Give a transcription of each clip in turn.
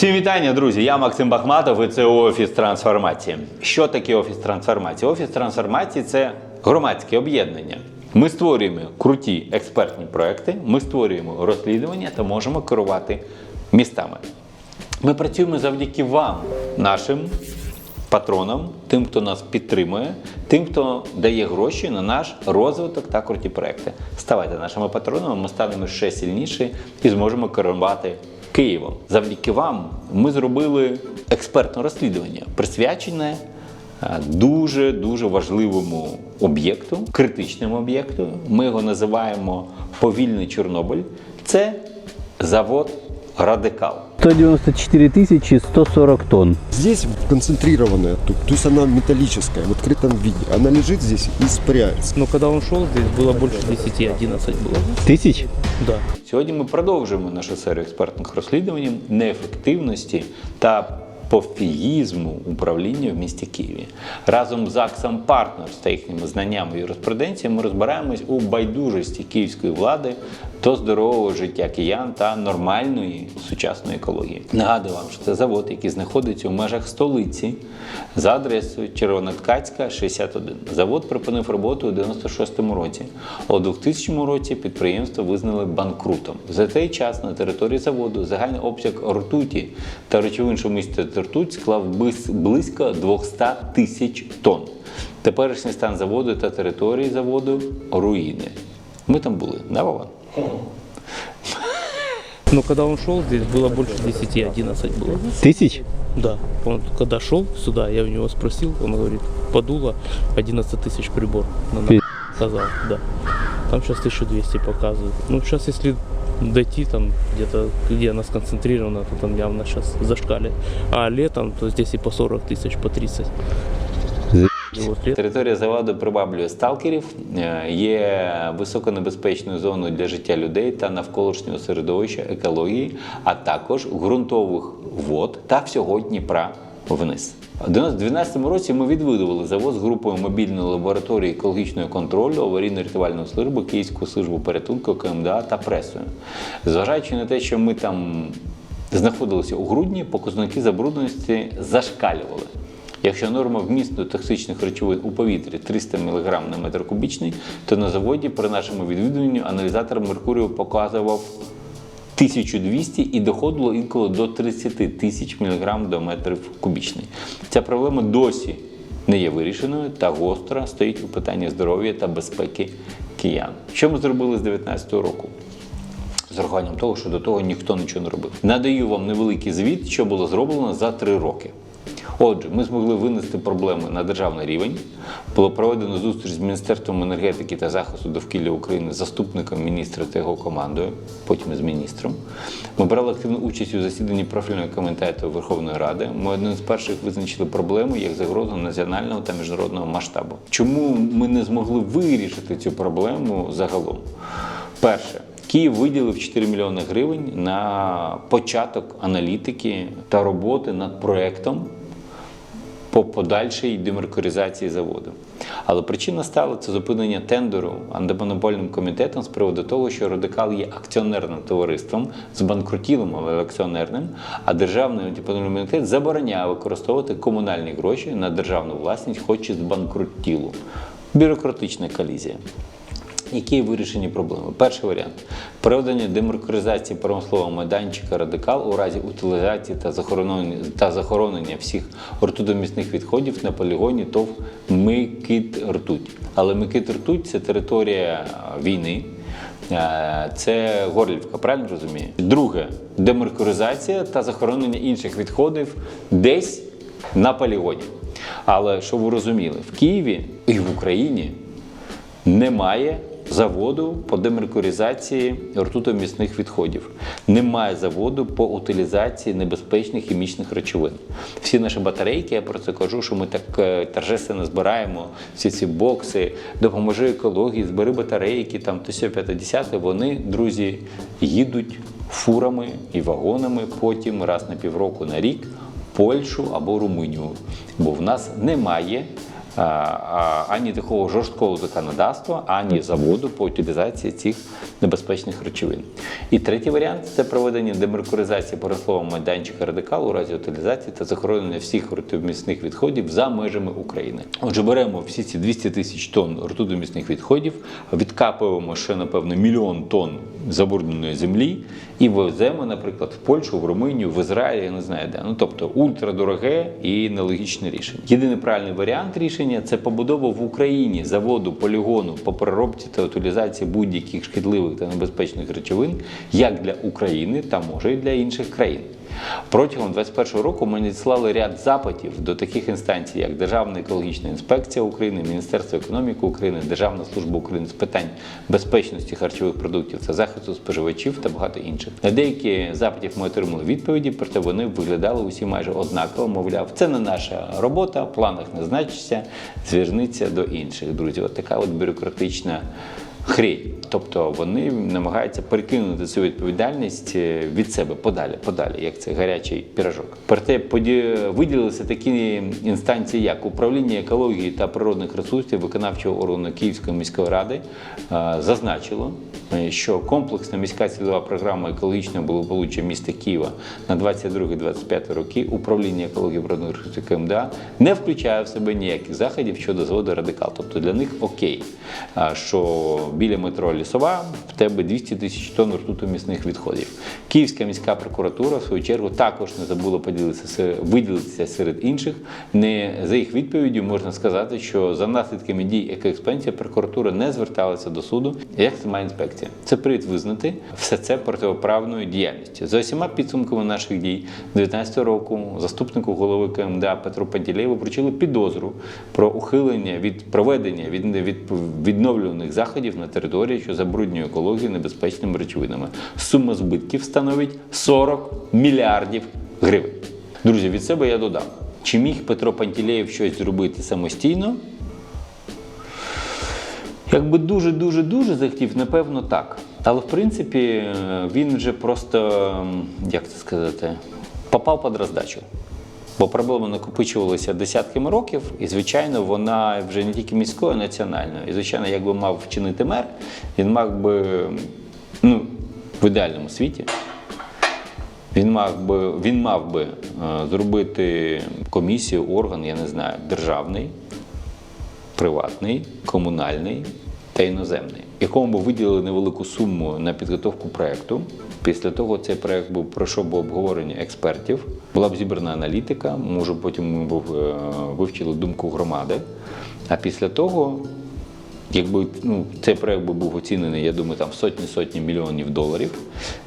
Всім вітання, друзі! Я Максим Бахматов і це офіс трансформації. Що таке офіс трансформації? Офіс трансформації це громадське об'єднання. Ми створюємо круті експертні проекти, ми створюємо розслідування та можемо керувати містами. Ми працюємо завдяки вам, нашим патронам, тим, хто нас підтримує, тим, хто дає гроші на наш розвиток та круті проекти. Ставайте нашими патронами, ми станемо ще сильніші і зможемо керувати Києвом. Завдяки вам ми зробили експертне розслідування, присвячене дуже дуже важливому об'єкту, критичному об'єкту. Ми його називаємо повільний Чорнобиль. Це завод Радикал. 194 тысячи 140 тонн. Здесь концентрированная, то, то есть она металлическая, в открытом виде. Она лежит здесь и испаряется. Но когда он шел, здесь было больше 10, 11 было. Тысяч? Да. Сьогодні ми продовжуємо нашу серію експертних розслідувань неефективності та пофігізму управління в місті Києві. Разом з АКСом Партнерс та їхніми знаннями і юриспруденцією ми розбираємось у байдужості київської влади до здорового життя киян та нормальної сучасної екології. Нагадую вам, що це завод, який знаходиться у межах столиці за адресою Червоноткацька, 61. Завод припинив роботу у 96-му році. У 2000 році підприємство визнали банкрутом. За цей час на території заводу загальний обсяг ртуті та речовин, що містять ртуть, склав близько 200 тисяч тонн. Теперішній стан заводу та території заводу руїни. Ми там були, да, Вова? Но когда он шел, здесь было больше 10, 11 было. Тысяч? Да. Он когда шел сюда, я у него спросил, он говорит, подуло 11 тысяч прибор. на нас. Сказал, да. Там сейчас 1200 показывает. Ну, сейчас если дойти там где-то, где она сконцентрирована, то там явно сейчас зашкалит. А летом, то здесь и по 40 тысяч, по 30. Територія заводу приваблює сталкерів, е, є високонебезпечною зоною для життя людей та навколишнього середовища екології, а також ґрунтових вод та всього Дніпра вниз. У 2012 році ми відвідували завод з групою мобільної лабораторії екологічного контролю аварійно-рятувальної служби Київську службу порятунку КМДА та пресою. Зважаючи на те, що ми там знаходилися у грудні, показники забрудненості зашкалювали. Якщо норма вмісту токсичних речовин у повітрі 300 мг на метр кубічний, то на заводі при нашому відвідуванні аналізатор Меркурію показував 1200 і доходило інколи до 30 тисяч мг до метрів кубічний. Ця проблема досі не є вирішеною та гостро стоїть у питанні здоров'я та безпеки киян. Що ми зробили з 2019 року? з урахуванням того, що до того ніхто нічого не робив. Надаю вам невеликий звіт, що було зроблено за три роки. Отже, ми змогли винести проблеми на державний рівень. Було проведено зустріч з Міністерством енергетики та захисту довкілля України, заступником міністра та його командою, потім з міністром. Ми брали активну участь у засіданні профільного комітету Верховної Ради. Ми одним з перших визначили проблему як загрозу національного та міжнародного масштабу. Чому ми не змогли вирішити цю проблему загалом? Перше. Київ виділив 4 мільйони гривень на початок аналітики та роботи над проектом по подальшій демеркуризації заводу. Але причина стала це зупинення тендеру антимонопольним комітетом з приводу того, що радикал є акціонерним товариством з банкрутілим, але акціонерним, а державний антимонопольний комітет забороняє використовувати комунальні гроші на державну власність, хоч і збанкрутілу. Бюрократична колізія. Які вирішені проблеми? Перший варіант проведення демаркуризації промислового майданчика радикал у разі утилізації та захоронення, та захоронення всіх ртутомісних відходів на полігоні ТОВ Микит Ртуть. Але Микит Ртуть це територія війни. Це Горлівка, правильно розумію? Друге демаркуризація та захоронення інших відходів десь на полігоні. Але щоб ви розуміли, в Києві і в Україні немає заводу по демеркуризації ртутомісних відходів. Немає заводу по утилізації небезпечних хімічних речовин. Всі наші батарейки, я про це кажу, що ми так е, торжественно збираємо всі ці бокси, допоможи екології, збери батарейки, там то сьо, п'яте, десяте. Вони, друзі, їдуть фурами і вагонами потім раз на півроку на рік Польщу або Румунію, бо в нас немає ані такого жорсткого законодавства, ані заводу по утилізації цих небезпечних речовин. І третій варіант це проведення демеркуризації промислового майданчика радикалу у разі утилізації та захоронення всіх ртутомісних відходів за межами України. Отже, беремо всі ці 200 тисяч тонн ртутомісних відходів, відкапуємо ще, напевно, мільйон тонн забрудненої землі і веземо, наприклад, в Польщу, в Румунію, в Ізраїль, я не знаю де. Ну тобто ультрадороге і нелогічне рішення. Єдиний правильний варіант рішення це побудова в Україні заводу полігону по переробці та утилізації будь-яких шкідливих та небезпечних речовин, як для України, та може і для інших країн. Протягом 2021 року ми надіслали ряд запитів до таких інстанцій, як Державна екологічна інспекція України, Міністерство економіки України, Державна служба України з питань безпечності харчових продуктів та захисту споживачів та багато інших. На деякі запитів ми отримали відповіді, проте вони виглядали усі майже однаково. Мовляв, це не наша робота, планах не значиться, зверніться до інших. Друзі, от така от бюрократична хрень. Тобто вони намагаються перекинути цю відповідальність е, від себе подалі, подалі, як це гарячий пірожок. Проте поді- виділилися такі інстанції, як управління екології та природних ресурсів виконавчого органу Київської міської ради е, зазначило, що комплексна міська цільова програма екологічного благополуччя міста Києва на 22-25 роки управління екології природних ресурсів КМДА не включає в себе ніяких заходів щодо заводу радикал. Тобто для них окей, що біля метро Лісова в тебе 200 тисяч тонн ртутомісних відходів. Київська міська прокуратура, в свою чергу, також не забула поділитися виділитися серед інших. Не за їх відповіддю можна сказати, що за наслідками дій екоекспенсії прокуратура не зверталася до суду. Як має інспекція? Це привід визнати все це протиправною діяльністю. За усіма підсумками наших дій 2019 року заступнику голови КМДА Петру Пантілеєву вручили підозру про ухилення від проведення від, від відновлюваних заходів на території, що забруднює екологію небезпечними речовинами. Сума збитків становить 40 мільярдів гривень. Друзі, від себе я додам. Чи міг Петро Пантілеєв щось зробити самостійно? Якби дуже дуже дуже захотів, напевно, так. Але в принципі він вже просто, як це сказати, попав під роздачу. Бо проблема накопичувалася десятками років, і, звичайно, вона вже не тільки міською, а національною. І, звичайно, якби мав вчинити мер, він мав би, ну, в ідеальному світі, він мав би, він мав би е, зробити комісію, орган, я не знаю, державний, приватний, комунальний та іноземний, якому б виділили невелику суму на підготовку проекту. Після того цей проект був пройшов би обговорення експертів, була б зібрана аналітика, може потім ми б е, вивчили думку громади. А після того, якби ну, цей проект би був оцінений, я думаю, там сотні-сотні мільйонів доларів.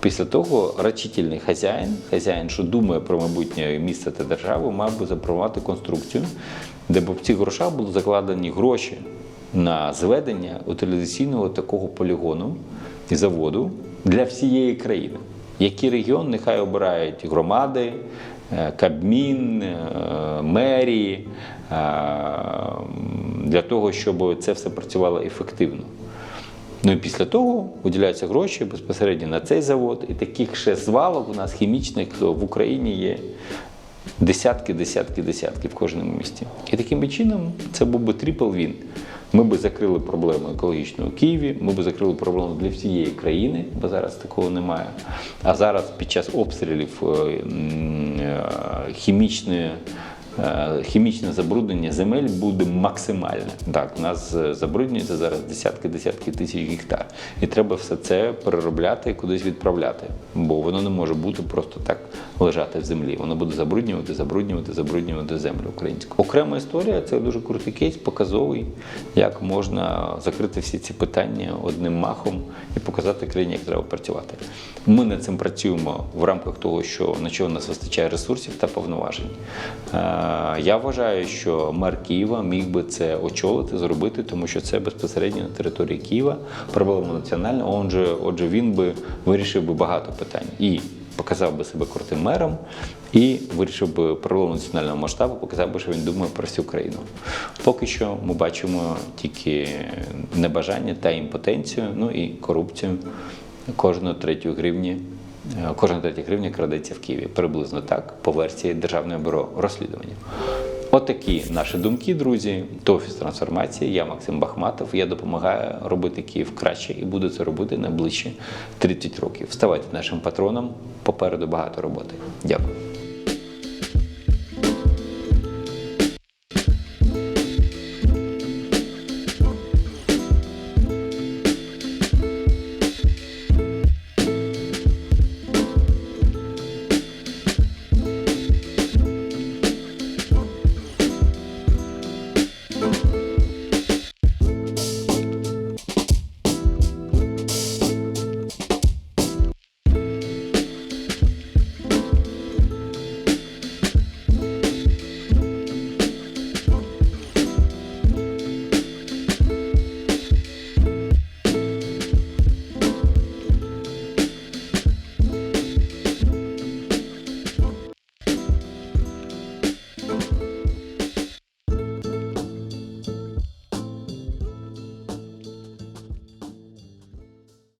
Після того рачительний хазяїн, хазяїн, що думає про майбутнє місце та державу, мав би запропонувати конструкцію, де б в цих грошах були закладені гроші на зведення утилізаційного такого полігону і заводу для всієї країни. Які регіон нехай обирають громади, е, Кабмін, е, мерії е, для того, щоб це все працювало ефективно. Ну і після того виділяються гроші безпосередньо на цей завод. І таких ще звалок у нас хімічних в Україні є десятки, десятки, десятки в кожному місті. І таким чином це був би трипл він. Ми би закрили проблему екологічну у Києві, ми би закрили проблему для всієї країни, бо зараз такого немає. А зараз під час обстрілів е, е, хімічної хімічне забруднення земель буде максимальне. Так, у нас е, забруднюється зараз десятки-десятки тисяч гектар. І треба все це переробляти і кудись відправляти. Бо воно не може бути просто так лежати в землі. Воно буде забруднювати, забруднювати, забруднювати землю українську. Окрема історія це дуже крутий кейс, показовий, як можна закрити всі ці питання одним махом і показати країні, як треба працювати. Ми над цим працюємо в рамках того, що на чого у нас вистачає ресурсів та повноважень. Е, Я вважаю, що мер Києва міг би це очолити, зробити, тому що це безпосередньо на території Києва, проблема національна. Отже, отже, він би вирішив би багато питань і показав би себе крутим мером, і вирішив би проблему національного масштабу, показав би, що він думає про всю країну. Поки що ми бачимо тільки небажання та імпотенцію, ну і корупцію кожної третьої гривні. Е, Кожна третя гривня крадеться в Києві. Приблизно так, по версії Державного бюро розслідування. Отакі наші думки, друзі. То офіс трансформації. Я Максим Бахматов. Я допомагаю робити Київ краще і буду це робити найближчі 30 років. Ставайте нашим патроном. Попереду багато роботи. Дякую.